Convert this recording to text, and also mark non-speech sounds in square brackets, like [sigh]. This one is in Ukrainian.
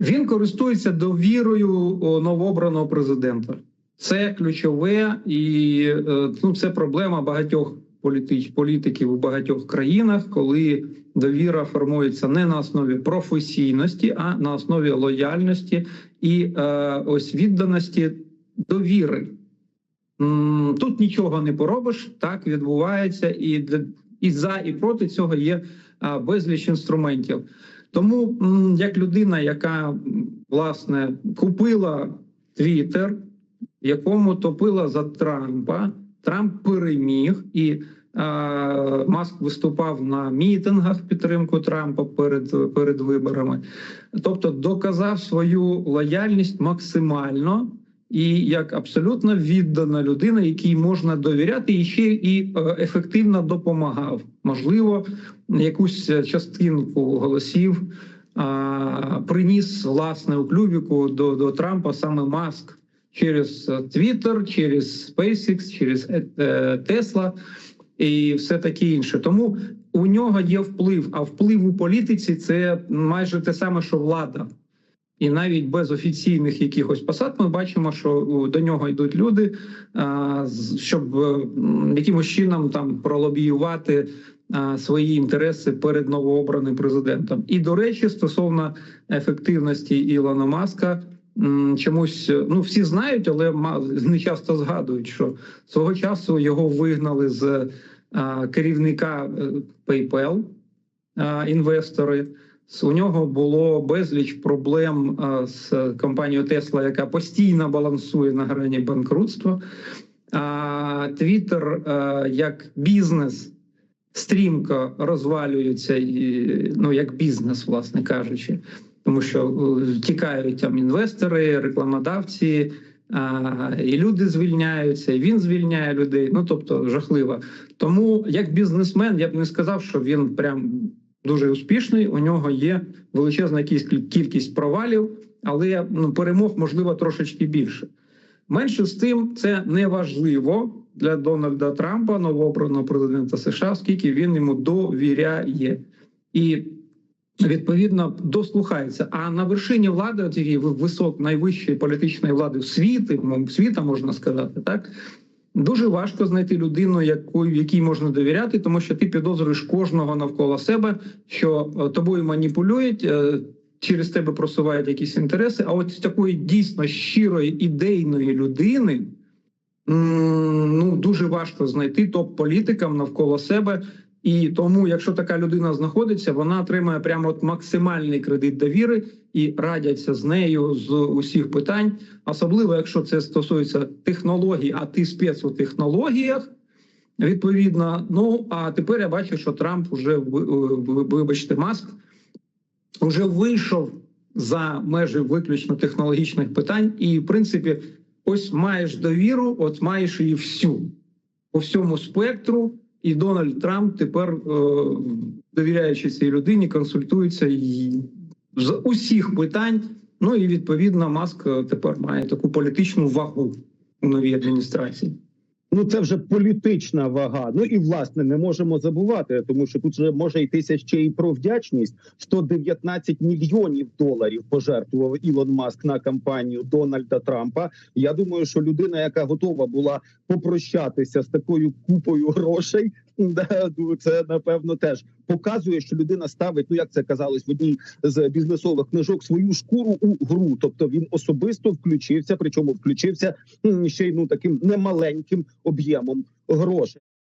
Він користується довірою новообраного президента. Це ключове, і е, ну, це проблема багатьох політич, політиків у багатьох країнах, коли довіра формується не на основі професійності, а на основі лояльності і е, ось відданості довіри. Тут нічого не поробиш, так відбувається, і для і за і проти цього є безліч інструментів. Тому, як людина, яка власне купила Твіттер, якому топила за Трампа, Трамп переміг і. Маск виступав на мітингах підтримку Трампа перед, перед виборами, тобто доказав свою лояльність максимально і як абсолютно віддана людина, якій можна довіряти, і ще і е, ефективно допомагав. Можливо, якусь частинку голосів а, приніс власне у клювіку до, до Трампа саме Маск через Twitter, через SpaceX, через е, е, і все таке інше. Тому у нього є вплив. А вплив у політиці це майже те саме, що влада. І навіть без офіційних якихось посад ми бачимо, що до нього йдуть люди, щоб е, якимось чином там пролобіювати свої інтереси перед новообраним президентом. І до речі, стосовно ефективності Ілона Маска, чомусь е, ну всі знають, але не часто згадують, що свого часу його вигнали з керівника е, PayPal, інвестори. У нього було безліч проблем з компанією Tesla, яка постійно балансує на грані банкрутства. А а, як бізнес стрімко розвалюється, ну як бізнес, власне кажучи, тому що е, тікають там інвестори, рекламодавці. А, і люди звільняються, і він звільняє людей. Ну тобто жахливо. Тому як бізнесмен я б не сказав, що він прям дуже успішний. У нього є величезна кількість провалів, але ну, перемог можливо трошечки більше. Менше з тим, це не важливо для Дональда Трампа, новообраного президента США, оскільки він йому довіряє і відповідно дослухається. А на вершині влади, її висок найвищої політичної влади м, світа можна сказати, так Дуже важко знайти людину, яку якій можна довіряти, тому що ти підозрюєш кожного навколо себе, що е, тобою маніпулюють, е, через тебе просувають якісь інтереси. А от такої дійсно щирої ідейної людини ну дуже важко знайти топ-політикам навколо себе. І тому, якщо така людина знаходиться, вона отримає прямо от максимальний кредит довіри і радяться з нею з усіх питань, особливо якщо це стосується технологій, а ти спец у технологіях. Відповідно, ну а тепер я бачу, що Трамп ви- ви- вибачте, маск вже вийшов за межі виключно технологічних питань, і в принципі, ось маєш довіру, от маєш її всю по всьому спектру. І Дональд Трамп тепер, е, довіряючи цій людині, консультується і з усіх питань. Ну і відповідно, Маск е, тепер має таку політичну вагу у новій адміністрації. Ну це вже політична вага. Ну і власне не можемо забувати, тому що тут вже може йтися ще і про вдячність. 119 мільйонів доларів пожертвував Ілон Маск на кампанію Дональда Трампа. Я думаю, що людина, яка готова була попрощатися з такою купою грошей, [laughs] це напевно теж показує, що людина ставить, ну як це казалось в одній з бізнесових книжок, свою шкуру у гру. Тобто він особисто включився, причому включився ще й ну таким немаленьким об'ємом грошей.